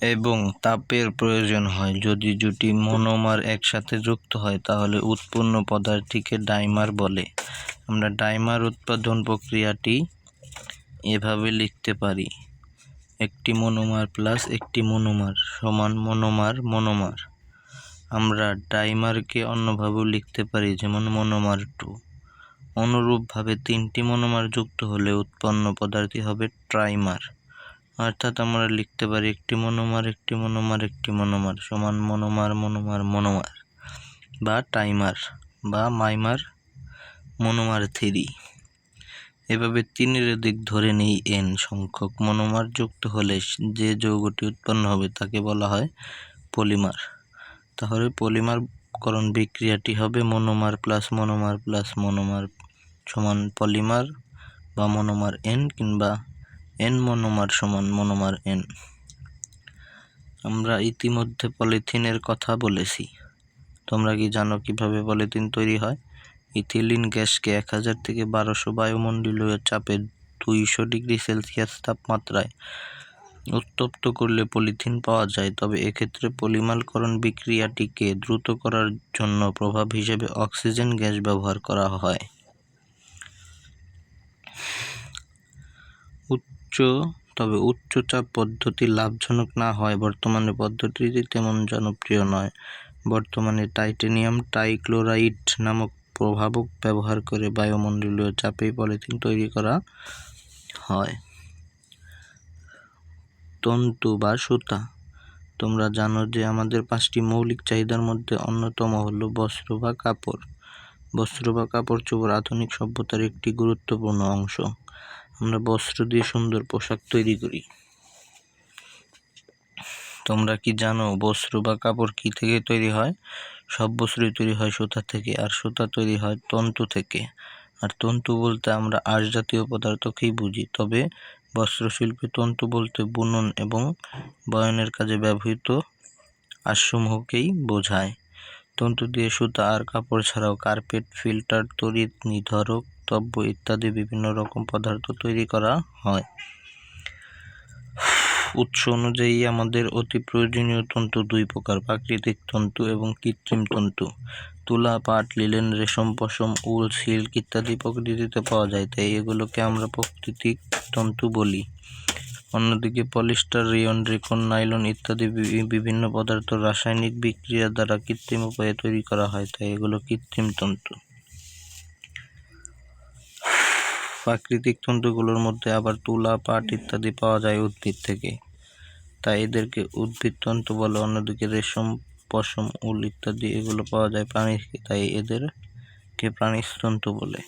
এবং তাপের প্রয়োজন হয়। যদি দুটি মনোমার একসাথে যুক্ত হয়, তাহলে উৎপন্ন পদার্থটিকে ডাইমার বলে। আমরা ডাইমার উৎপাদন প্রক্রিয়াটি এভাবে লিখতে পারি। একটি মনোমার প্লাস একটি মনোমার সমান মনোমার মনোমার। আমরা ডাইমারকে অন্যভাবেও লিখতে পারি, যেমন মনোমার টু অনুরূপভাবে তিনটি মনোমার যুক্ত হলে উৎপন্ন পদার্থটি হবে ট্রাইমার। অর্থাৎ আমরা লিখতে পারি একটি মনোমার একটি মনোমার একটি মনোমার সমান মনোমার মনোমার মনোমার বা টাইমার বা মাইমার, মনোমার থ্রি। এভাবে তিনের দিক ধরে নেই এন সংখ্যক। মনোমার যুক্ত হলে যে যৌগটি উৎপন্ন হবে তাকে বলা হয় পলিমার। তাহলে পলিমারকরণ বিক্রিয়াটি হবে monomer plus monomer plus monomer সমান পলিমার বা মনোমার এন কিংবা এন মনোমার সমান মনোমার এন। আমরা ইতিমধ্যে পলিথিনের কথা বলেছি। তোমরা কি জানো কীভাবে পলিথিন তৈরি হয়? ইথিলিন গ্যাসকে এক হাজার থেকে বারোশো বায়ুমণ্ডলীয় চাপে দুইশো ডিগ্রি সেলসিয়াস তাপমাত্রায় উত্তপ্ত করলে পলিথিন পাওয়া যায়। তবে এক্ষেত্রে পলিমালকরণ বিক্রিয়াটিকে দ্রুত করার জন্য প্রভাব হিসেবে অক্সিজেন গ্যাস ব্যবহার করা হয়। উচ্চ, তবে উচ্চচাপ পদ্ধতি লাভজনক না হয়। বর্তমানে পদ্ধতিটি তেমন জনপ্রিয় নয়। বর্তমানে টাইটেনিয়াম টাইক্লোরাইড নামক প্রভাবক ব্যবহার করে বায়ুমণ্ডলীয় চাপে পলিথিন তৈরি করা হয়। তন্তু বা সুতা। তোমরা জানো যে আমাদের পাঁচটি মৌলিক চাহিদার মধ্যে অন্যতম হলো বস্ত্র বা কাপড়। বস্ত্র বা কাপড় চোপড় আধুনিক সভ্যতার একটি গুরুত্বপূর্ণ অংশ। আমরা বস্ত্র দিয়ে সুন্দর পোশাক তৈরি করি। তোমরা কি জানো বস্ত্র বা কাপড় কি থেকে তৈরি হয়? সব বস্ত্রই তৈরি হয় সুতা থেকে, আর সুতা তৈরি হয় তন্তু থেকে। আর তন্তু বলতে আমরা আঁশ জাতীয় পদার্থকেই বুঝি, তবে বস্ত্রশিল্পে তন্তু বলতে বুনন এবং বয়নের কাজে ব্যবহৃত আঁশসমূহকেই বোঝায়। তন্তু দিয়ে সুতা আর কাপড় ছাড়াও কার্পেট, ফিল্টার, তড়িৎ, নিধরক তব্য ইত্যাদি বিভিন্ন রকম পদার্থ তৈরি করা হয়। উৎস অনুযায়ী আমাদের অতি প্রয়োজনীয় তন্তু দুই প্রকার, প্রাকৃতিক তন্তু এবং কৃত্রিম তন্তু। তুলা, পাট, লিলেন, রেশম, পশম, উল, সিল্ক ইত্যাদি প্রকৃতিতে পাওয়া যায়, তাই এগুলোকে আমরা প্রাকৃতিক তন্তু বলি। অন্যদিকে পলিস্টার রিয়ন, রেকন, নাইলন ইত্যাদি বিভিন্ন পদার্থ রাসায়নিক বিক্রিয়া দ্বারা কৃত্রিম উপায়ে তৈরি করা হয়, তাই এগুলো কৃত্রিম তন্তু। প্রাকৃতিক তন্তুগুলোর মধ্যে আবার তুলা, পাট ইত্যাদি পাওয়া যায় উদ্ভিদ থেকে। তাই এদেরকে উদ্ভিদ তন্তু বলে, অন্যদিকে রেশম, পশম, উল ইত্যাদি এগুলো পাওয়া যায় প্রাণী তাই এদেরকে প্রাণীতন্তু বলে।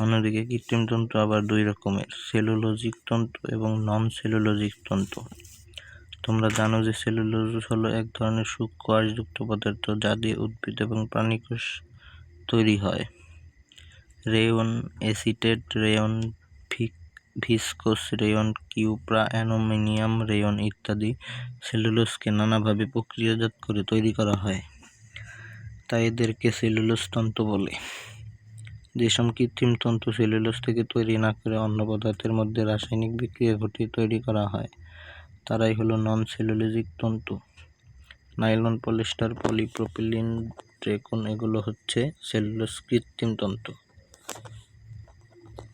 অন্যদিকে কৃত্রিম তন্তু আবার দুই রকমের, সেলুলোজিক তন্তু এবং নন সেলুলোজিক তন্তু। তোমরা জানো যে সেলুলোজ হলো এক ধরনের সূক্ষ্ম আঁশযুক্ত পদার্থ যা দিয়ে উদ্ভিদ এবং প্রাণীকোষ তৈরি হয়। Rayon acetate rayon viscose, rayon cupra, অ্যানোমিনিয়াম, rayon ইত্যাদি সেলুলোজকে নানাভাবে প্রক্রিয়াজাত করে তৈরি করা হয়। তাই এদেরকে সেলুলোজ তন্তু বলে। যেসব কৃত্রিম তন্তু সেলুলোজ থেকে তৈরি না করে অন্য পদার্থের মধ্যে রাসায়নিক বিক্রিয়া ঘটিয়ে তৈরি করা হয়, তারাই হলো নন সেলুলোজিক তন্তু। নাইলন পলিস্টার পলিপ্রোপিলিন, ড্রেকন, এগুলো হচ্ছে সেলুলোজ কৃত্রিম তন্তু।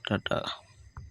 টাটা।